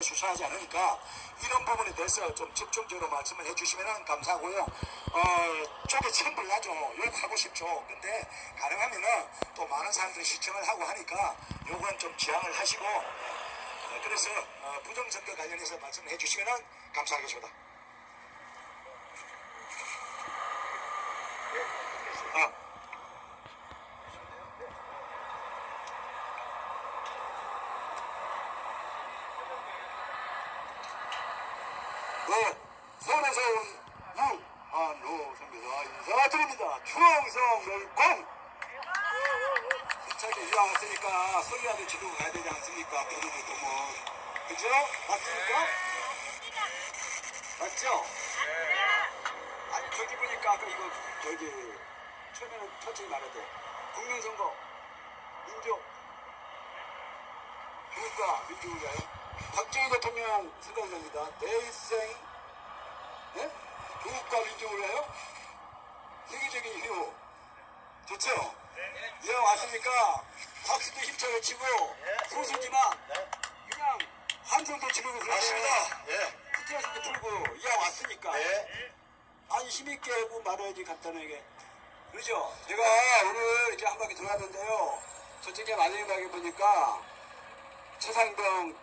주시하지 않으니까 이런 부분에 대해서 좀 집중적으로 말씀을 해주시면 감사하고요. 어, 쪽에 첨불 나죠. 욕하고 싶죠. 근데 가능하면은 또 많은 사람들이 시청을 하고 하니까 요건 좀 지양을 하시고 어, 그래서 어, 부정선거 관련해서 말씀을 해주시면 감사하겠습니다. 아, 네, 서울에서 온 유한호 인사드립니다. 추앙성 멸공! 세차게 이왕 왔으니까 설교하도 지르고 가야 되지 않습니까? 부르고 도뭐 그죠? 맞습니까? 맞죠? 아니 저기 보니까 아까 이거 저기 처음에는 천천히 말해야 돼. 국민선거 민족 누굴까 민주인가요? 박정희 대통령 생각납니다. 내 일생 네? 조국과 민주인가요? 세계적인 희호 좋죠? 이왕 왔으니까 박수도 힘차게 치고 소수지만 그냥 한손도 지르고 그러십니다. 예. 스트레스도 풀고 이왕 왔으니까 예. 아니 힘있게 하고 말해야지 간단하게 그러죠? 제가 오늘 이렇게 한 바퀴 돌았는데요 저쪽에 만약에 보니까 최상병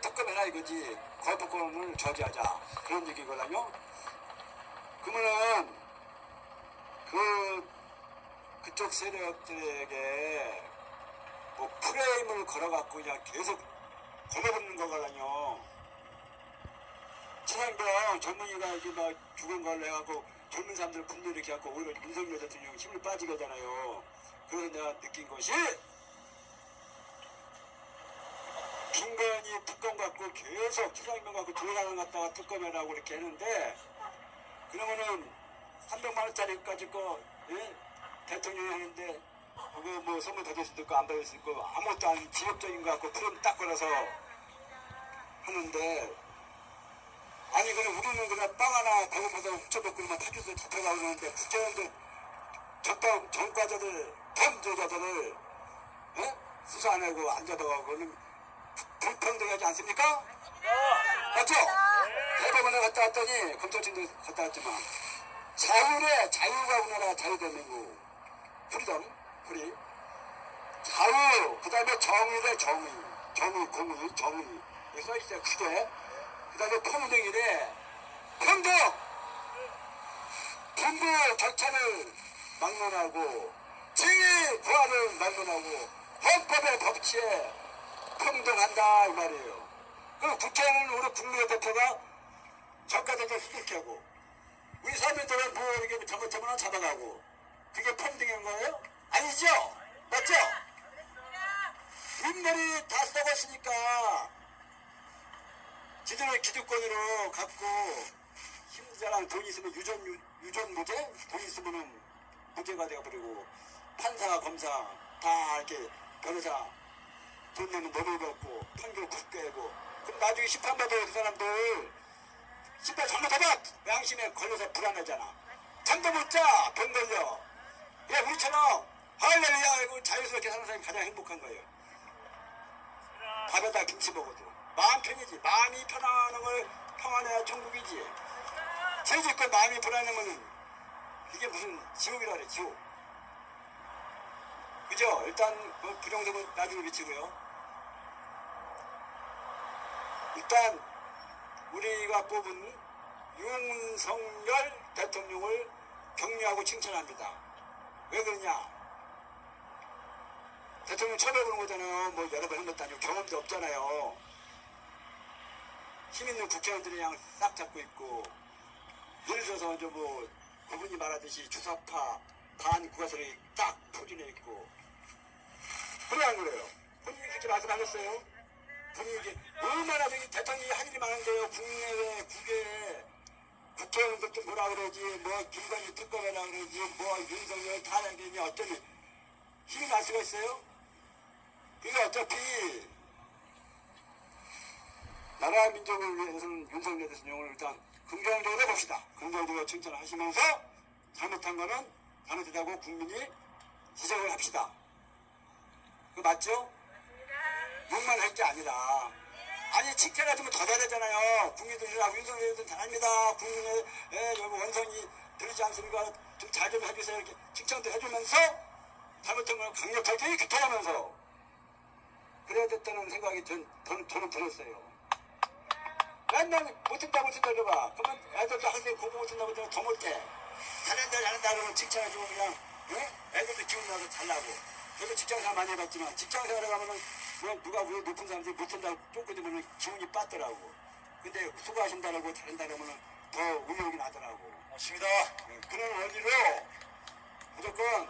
특검해라 이거지 거부권을 저지하자 그런 얘기거든요 그러면은 그 그쪽 세력들에게 뭐 프레임을 걸어갖고 그냥 계속 걸어붙는 거거든요 최상병 젊은이가 이게 막 죽은 걸 해갖고 젊은 사람들 분노 이렇게 갖고 오히려 윤석열 대통령 힘을 빠지게 하잖아요. 그래서 내가 느낀 것이 김건희 특검 갖고 계속 최상병 갖고 조사를 갖다가 특검해라고 이렇게 했는데 그러면은 300만 원짜리까지 거 예? 대통령이 하는데 그거 뭐 선물 더줄 수도 있고 안 받을 수도 있고 아무것도 안 지역적인 거 갖고 그럼 딱 걸어서 하는데 아니 그럼 우리는 그냥 빵 하나 배고파서 훔쳐먹고만 타주서 잡혀가고 그러는데 국회의원들 적당 전과자들 범죄자들을 예? 수사 안 하고 앉아다가고는 불평등하지 않습니까? 맞죠? 대법원에 갔다 왔더니 검찰청도 갔다 왔지만 자율의 자유가 우리나라 자유대한민국 프리덤 프리. 자유 그 다음에 정의대 정의. 정의 공의 정의. 이게 써있어요 크게 그 다음에 평등이래 평등 분부 절차를 막론하고 지위 부하를 막론하고 헌법의 법치에 평등한다 이 말이에요. 그 국회는 우리 국민의 대표가 저가대자 수득게 하고 우리 사람들은 뭐 이렇게 잘못하면 잡아가고 그게 평등인 거예요? 아니죠? 맞죠? 윗머리 다 썩었으니까 지들의 기득권으로 갖고 힘든 사람 돈 있으면 유전 유, 유전 무죄 돈 있으면은 무죄가 되어버리고 판사 검사 다 이렇게 변호사 돈 내면 너무 받고 판결 굳게고 그럼 나중에 심판받아야 그 사람들 심판 잘못하면 양심에 걸려서 불안하잖아. 잠도 못자 병 걸려. 예 우리처럼 할렐루야 이거 자유스럽게 사는 사람이 가장 행복한 거예요. 밥에다 김치 먹어도. 마음 편이지. 마음이 편안한 걸 평안해야 천국이지. 죄짓고 마음이 불안하면은 이게 무슨 지옥이라 그래 지옥. 그죠? 일단 그 부정적은 나중에 미치고요. 일단 우리가 뽑은 윤석열 대통령을 격려하고 칭찬합니다 왜 그러냐 대통령 처음 해보는 거잖아요. 뭐 여러 번 해봤다 아니고 경험도 없잖아요. 힘 있는 국회의원들이 그냥 싹 잡고 있고 예를 들어서 이제 뭐 그분이 말하듯이 주사파 반 국가설이 딱 포진해 있고 그래 안 그래요? 본인이 그렇게 말씀하셨어요? 이제 얼마나 대통령이 할 일이 많은데요. 국내외 국외에 국회의원들도 뭐라 그러지 뭐 김건희 특검이라 그러지 뭐 윤석열 탄핵이니 어쩌니 힘이 날 수가 있어요? 그게 어차피 나라 민족을 위해서는 윤석열 대통령을 일단 긍정적으로 봅시다. 긍정적으로 칭찬하시면서 잘못한 거는 잘못했다고 국민이 지적을 합시다. 그 맞죠? 욕만 할 게 아니라 아니 칭찬해주면 더 잘하잖아요. 국민들이라고 윤석열도 잘합니다. 국민의 예, 여기 원성이 들리지 않습니까? 좀 잘 좀 해주세요. 이렇게 칭찬도 해주면서 잘못한 건 강력하게 규탄하면서 그래야 됐다는 생각이 전, 저는, 저는 들었어요. 맨날 못한다 못한다 그러봐. 그러면 애들도 학생 공부 못한다 못한다 더 못해. 잘한다 잘한다 그러면 칭찬해주고 그냥 예? 애들도 기분 나서 잘나고. 저도 직장생활 많이 해봤지만 직장생활에 가면은 뭐 누가 왜 높은 사람들이 못한다고 쫓겨들면 기분이 빠더라고. 근데 수고하신다라고 잘한다 그러면은 더 의욕이 나더라고. 맞습니다. 예, 그런 의지로 무조건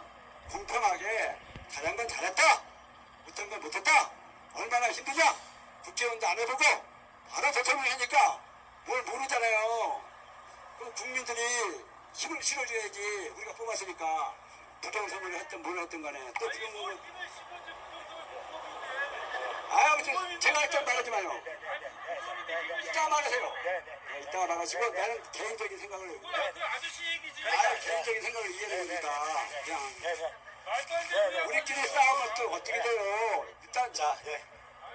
공평하게 잘한 건 잘했다 못한 건 못했다 얼마나 힘드냐 국회의원도 안 해보고 바로 대통령이 하니까 뭘 모르잖아요 그럼 국민들이 힘을 실어줘야지 우리가 뽑았으니까 부정 선거를 했든 뭘 했든 간에 또 부정선거 저- 제가 일단 말하지 마요 이따 말하세요 네, 이따가 말하시고 나는 개인적인 생각을 아저씨 얘기지. 아 개인적인 생각을 이해해 봅니다. 그냥. 우리끼리 싸우면 또 어떻게 돼요? 일단 자, 예.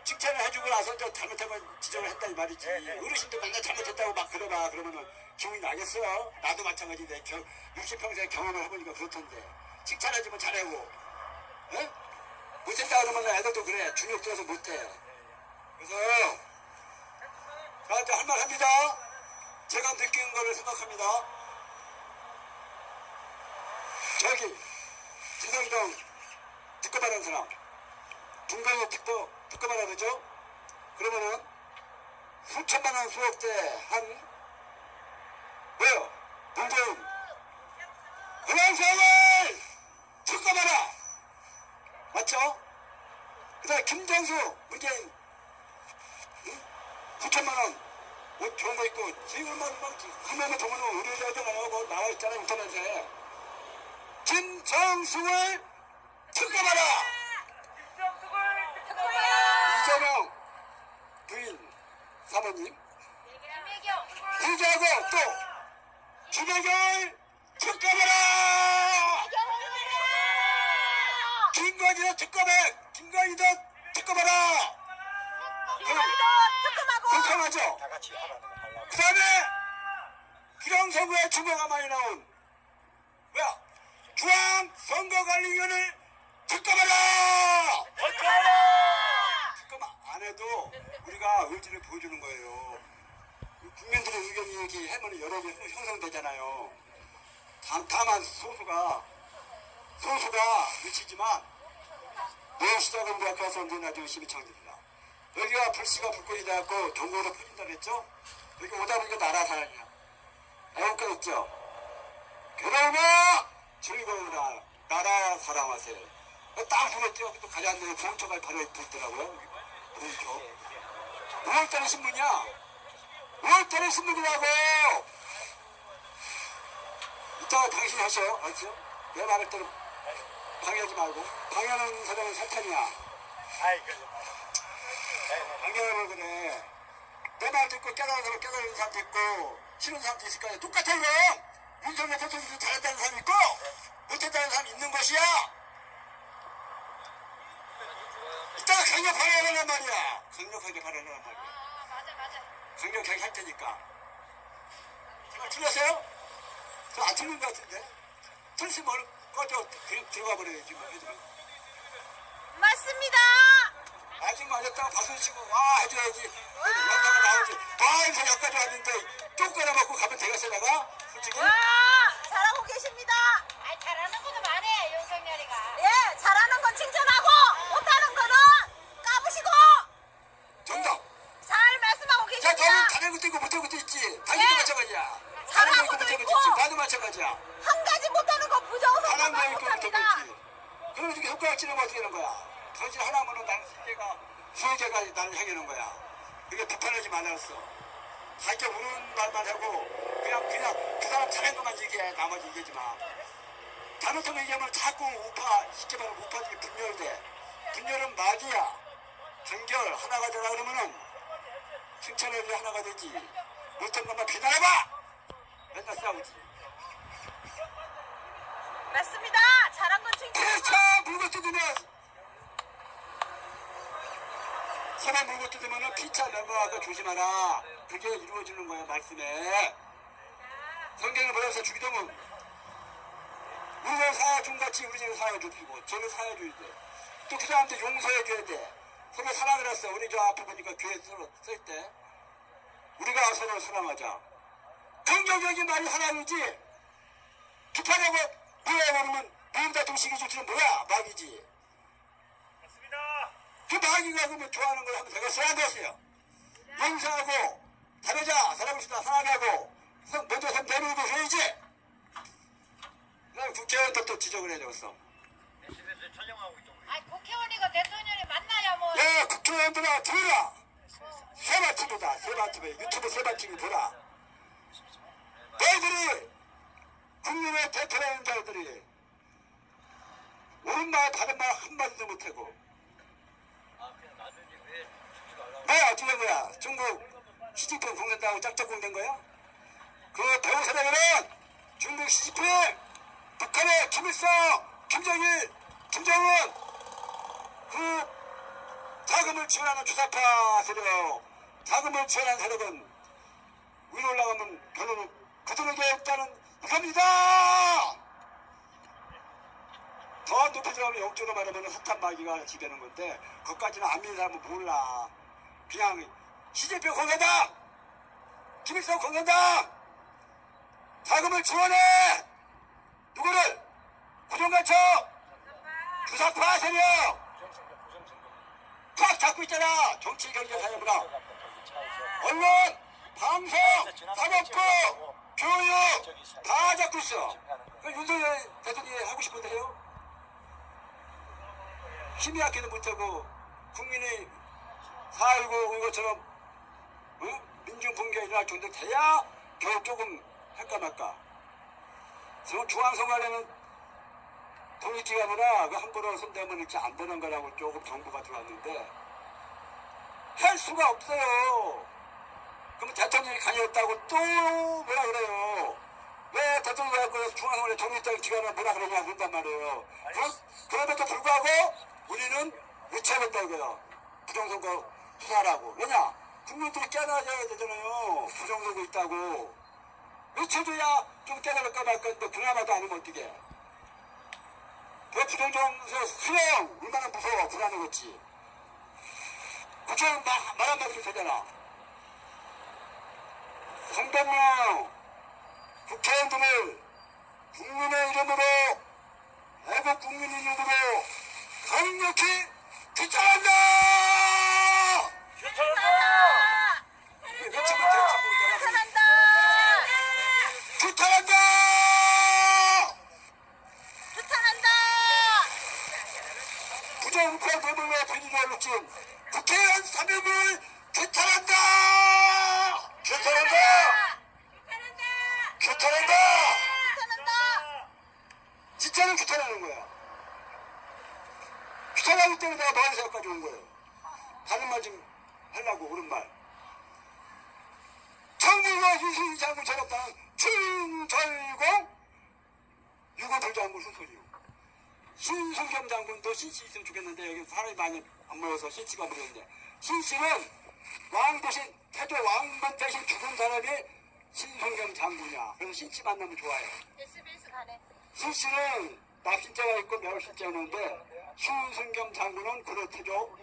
칭찬을 해주고 나서 저 잘못한 건 지적을 했다 이 말이지. 어르신도 맨날 잘못했다고 막 그러봐 그러면은 기분이 나겠어요? 나도 마찬가지인데 60평생 경험을 해보니까 그렇던데 칭찬해주면 잘하고 에? 못했다 그러면 애들도 그래 중력 들어서 못해. 그래서 저한테 할 말 합니다. 제가 느낀 거를 생각합니다. 저기 지성동 특검하는 사람 중간에 특보 특검하라 그러죠? 그러면은 수천만 원 수억대 한 뭐요? 문재인 그런 사람을 특검하라 맞죠? 그다음에 김정수 문재인. 응? 9천만 원. 뭐 좋은 거 있고 지금 막, 막 하면은 보면은 의료자잖아요 뭐 나와 있잖아요 인터넷에. 김정숙을 특검하라! 이재명 부인 사모님. 후자고 또 주배결 특검하라 김건희도 특검해 김건희도 특검하라. 공평하죠. 다 같이 하라는 거 하려고. 그 다음에 비상선거에 주거가 많이 나온 뭐야? 중앙선거관리위원을 특검하라! 특검 안 해도 우리가 의지를 보여주는 거예요. 국민들의 의견이 이렇게 하면 여론이 형성되잖아요. 다, 다만 소수가 소수가 미치지만 내 시작은 내 앞에서 언제 나중에 시비창입니다 여기가 불씨가 불꽃이 돼갖고 경고로 퍼진다 그랬죠? 여기 오다 보니까 나라 사랑이야. 애국가 있죠? 괴로움아 즐거우라 나라 사랑하세요. 딱또 가지 않는 보험처가 바로 있더라고요. 보험처 5월달에 신문이야. 5월달에 신문이라고! 이따가 당신이 하셔 알죠? 내 말을 대로 방해하지 말고 방해하는 사람은 사탄이야. 아이, 그러지 마. 방해하면 그래. 내 말 듣고 깨달은 사람 깨달은 사람도 있고 싫은 사람도 있을 거야. 똑같아요 윤석열 대통령도 잘했다는 사람 있고 못했다는 사람 있는 것이야. 이따가 강력하게 하란 말이야. 강력하게 하란 말이야. 강력하게 할 테니까. 제가 틀렸어요? 저 안 틀린 것 같은데. 틀리면 그냥 들어가 버려야지 뭐 해주면 맞습니다. 아직 맞았다가 박수 치고 와 해줘야지. 영상가 나오지. 바에서 여기까지 왔는데 쫓겨나 먹고 가면 되겠어 내가? 솔직히? 와, 잘하고 계십니다. 아 잘하는 것도 많네 윤석열이가. 예, 잘하는 건 칭찬하고 못하는 거는 까부시고. 정답. 잘 말씀하고 자 너는 계십니다. 잘할 것도 있고 못할 것도 있지. 당신도 예. 마찬가지야 것도 못할 있고. 있지 나도 마찬가지야. 한 가지 못하는 거 잘한 부정선거만 거 있고 못할 거 못합니다. 있지. 그럼 이렇게 치르면 어떻게 되는 거야? 당신 하나면은 나는 수혜가 수혜자가 나를 향하는 거야. 그게 비판하지 말았어. 자기가 우는 말만 하고 그냥 그냥 그 사람 잘한 것만 얘기해. 나머지 얘기하지 마. 잘못한 거 얘기하면 자꾸 우파 쉽게 말하면 우파 중에 분열돼. 분열은 막이야. 단결 하나가 되라 그러면은 칭찬해도 하나가 되지. 못한 것만 비난해봐 맨날 싸우지 맞습니다. 잘한 건 칭찬하고 그렇죠 물고 뜯으면 손에 물고 뜯으면 피차 넘어가고 조심하라. 그게 이루어지는 거야 말씀에. 성경을 보여서 주기도문 우리가 사아줌같이 우리 집에 사아주시고 쟤는 사아줘야 돼. 또 그 사람한테 용서해줘야 돼. 서로 사랑을 했어. 우리 저 앞에 보니까 교회 쓸때 우리가 서로 사랑하자. 긍정적인 말이 사랑이지. 비판하고 뭐야 그러면 미움다 동식이 줄는 뭐야? 막이지. 맞습니다. 그 마귀가 그러면 좋아하는 걸 하면 되겠어요 안 되겠어요? 용서하고 다르자. 사람을 싶다. 사랑하고. 선- 먼저 선 내밀고 해야지. 난 국회의원도 또 지적을 해야 되겠어 SBS에 촬영하고 있던 아 국회의원이고 대통령이 만나야 뭐. 야 국회의원들아 들어라. 세바티브다. 세바티브 유튜브 세바티브 보라. 너희들이 국민의 대표라는 자들이 옳은 말 바른 말 한마디도 못하고 아왜 어떻게 된 거야? 중국 시진핑 공산당하고 짝짝 공된 거야? 그 배우 사람들은 중국 시진핑, 북한의 김일성, 김정일, 김정은 그 자금을 지원하는 주사파 세력, 자금을 지원하는 세력은 위로 올라가면 결론은 그들에게 있다는 이겁니다. 더 높이 들어가면 영적으로 말하면 핫한 마귀가 지배하는 건데 그것까지는 안 믿는 사람은 몰라. 그냥 시진핑 공산당 김일성 공산당 자금을 지원해! 누구를? 구정간첩 주사파 세력! 꽉 잡고 있잖아! 정치 경제 사회부가. 언론 방송 산업부 교육 다 잡고 있어 그 윤석열 대통령이 하고 싶은데 해요 힘이 약해도 못하고 국민이 4.19온 것처럼 어? 민중 붕괴 일어날 정도 돼야 겨우 조금 할까 말까. 저 중앙선관위는 독립기관이라 그 함부로 손대면 이렇게 안 되는 거라고 조금 정부가 들어왔는데 할 수가 없어요. 그럼 대통령이 강요했다고 또 뭐라 그래요. 왜 대통령이 갖고 중앙선관위 독립기관을 뭐라 그러냐 그런단 말이에요. 그럼, 그럼에도 불구하고 우리는 무차겠다 이거야. 부정선거 수사라고. 왜냐? 국민들이 깨달아야 되잖아요. 부정선거 있다고. 외쳐줘야 좀 깨달을까 말까 했는데 그나마도 안 하면 어떡해. 그 부정선거 수령 얼마나 무서워. 불안하겠지. 국회의원 말, 말 한마디로 되잖아. 성동명 국회의원들을 국민의 이름으로 애국 국민의 이름으로 강력히 규탄한다! 대치고 잘한다. 규탄한다! 추천한다. 부정부패 대물과 비리를 묻힌 국회의원 3명을 규탄한다! 규탄한다! 규탄한다! 추천한다. 진짜는 규탄하는 거야. 규탄하기 때문에 내가 너한테 여기까지 온 거예요. 다른 말 좀 하려고, 옳은 말. 청리가 유신 장군 전역당 충절공 유고들 장군 후소리요. 신승겸 장군도 신씨 있으면 좋겠는데 여기 사람이 많이 안 모여서 신씨가 모였는데 신씨는 왕 대신 태조 왕만 대신 죽은 사람이 신승겸 장군이야. 그래서 신씨 만나면 좋아요. SBS 가네. 수씨는 납신자가 있고 멸신자가 있는데 수승겸 장군은 그렇대죠.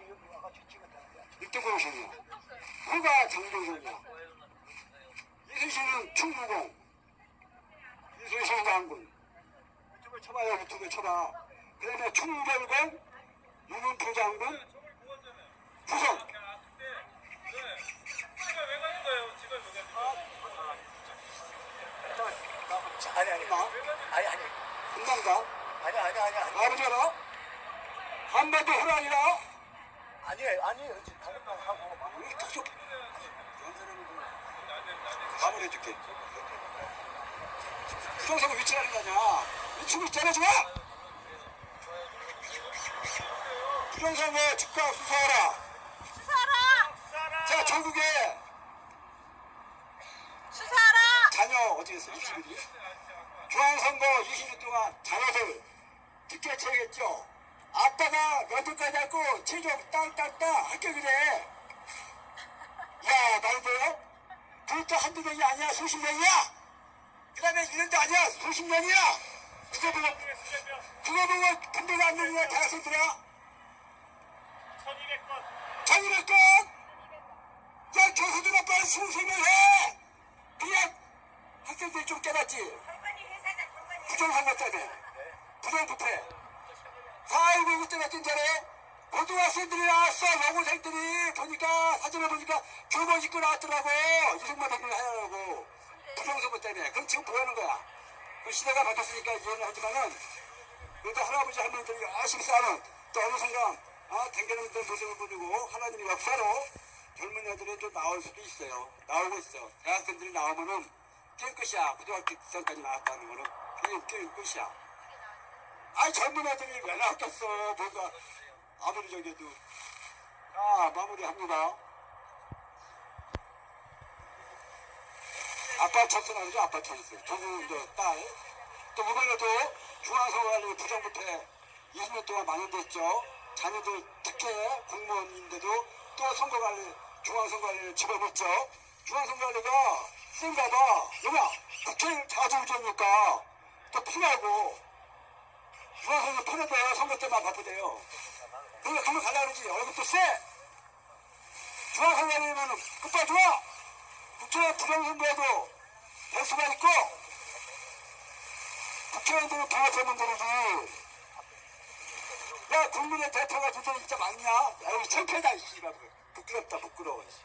육대공신이야. 후가 장종성이야. 이순신은 충무공. 이순신 장군. 유튜브 쳐봐요. 유튜브 쳐봐. 그 다음에 충절공, 유문표 장군, 부성. 아니 아니 나? 아니 아니 금방 가. 아니 아니 아니 아니 아버지 알아? 한반도 호랑이라? 아니 아니 방금 하고 왜 톡톡 밥을 해줄게. 부정선거 위치라는 거 아니야 위치고 있잖아 지금 부정선거 즉각 수사하라! 수사하라. 자 전국에 수사하라. 자녀 어디 있어 20일이? 중앙선거 20일 동안 자녀들 특혜 채겠죠 아빠가 면접까지 했고 체력 땅땅땅 합격이래 야, 말돼요? 그것도 한두 명이 아니야, 수십 명이야! 그 다음에 이런데 아니야, 수십 명이야! 그거 보고, 그거 보고 군대가 안 되느냐, 대학생들아? 1200건. 정의를 건! 야, 교수들아, 빨리 순서를 해! 그냥 학생들이 좀 깨닫지. 정관이 부정선거 때문에. 부정부패. 아이고, 이거 때문에 뛴 잘해. 고등학생들이 나왔어, 여고생들이. 보니까, 사진을 보니까 교복 입고 나왔더라고. 이승만 대표를 하려고. 부정선거 때문에. 그럼 지금 보이는 거야. 그 시대가 바뀌었으니까 이해는 하지만은, 그래도 할아버지 할머니들이 열심히 싸는 또 어느 순간, 아, 데 모습을 보고 하나님의 역사로 젊은 애들이 또 나올 수도 있어요. 나오고 있어. 대학생들이 나오면은 게임 끝이야. 고등학교 시험까지 나왔다는 거는 그게 게임 끝이야. 아니 젊은 애들이 왜 나왔겠어. 뭔가 아무리 저기도. 자 마무리합니다. 아빠 천수나죠 아빠 천수. 전국 이제 딸. 또 이번에도 중앙선거관리 부정부패 20년 동안 만연됐죠. 자녀들 특혜 공무원인데도 또 선거관리 중앙선거관리를 집어넣죠. 중앙선거관리가 센가 봐. 왜냐? 국회를 자주우지니까 또 피하고 중앙선거 피는데 선거 때만 바쁘대요. 그러니까 그걸 가려 그러지. 얼굴도 세. 중앙선거관리면은 끝발 좋아. 국회 부정선거에도 될 수가 있고 국회의원들은 되지. 야, 국민의 대표가 도대체 진짜 맞냐? 아유, 창피하다, 이 씨발. 부끄럽다, 부끄러워. 씨.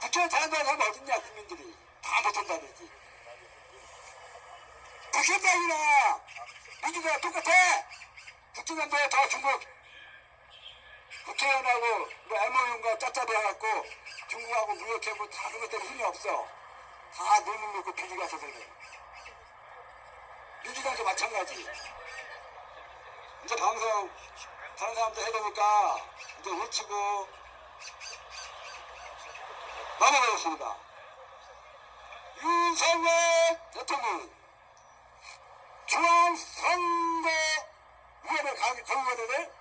국회의원 잘한다는 사람 어딨냐, 국민들이. 다 못한다는지. 국회의원이나 민주당과 똑같아. 국회의원보다 더 중국. 국회의원하고 뭐 MOU인가 짜짜도 해갖고 중국하고 무역하고 다 그것 때문에 힘이 없어. 다 눈을 놓고 비리가 서서 그래. 민주당도 마찬가지. 이제 방송 다른 사람들 해보니까 이제 외치고 넘어가겠습니다. 윤석열 대통령 중앙선거 위원회 강의원회를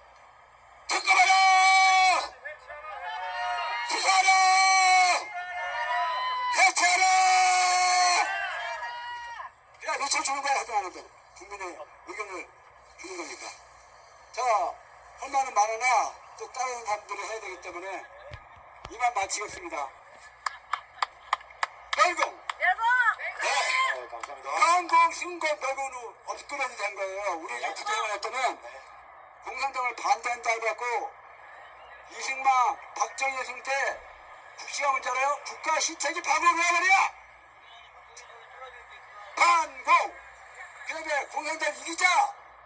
특검하라! 수사하라! 해체하라! 그냥 않아도 국민의 의견을 주는 겁니다. 자, 할 말은 많으나 또 다른 사람들이 해야 되기 때문에 이만 마치겠습니다. 여보 네, 감사합니다. 강공 신고 배구는 업그레이드 된 거예요. 우리 야구대회 할 때는 공산당을 반대한다 해갖고 이승만, 박정희 승태 국시가 문자래요. 국가 시책이 파고를 해버려! 반공! 그 다음에 공산당 이기자!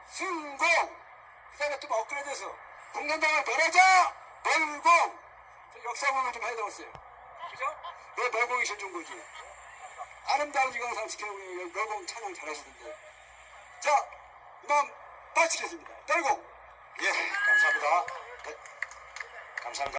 승공! 그 다음에 또 업그레이드해서 공산당을 멸하자! 멸공! 역사 공을 좀 해야 되겠어요. 그죠? 왜 제일 좋은 거지? 아름다운 이광상 지켜보고 멸공 찬양 잘하시는데. 자, 이만 마치겠습니다. 멸공! 예, 감사합니다. 네, 감사합니다.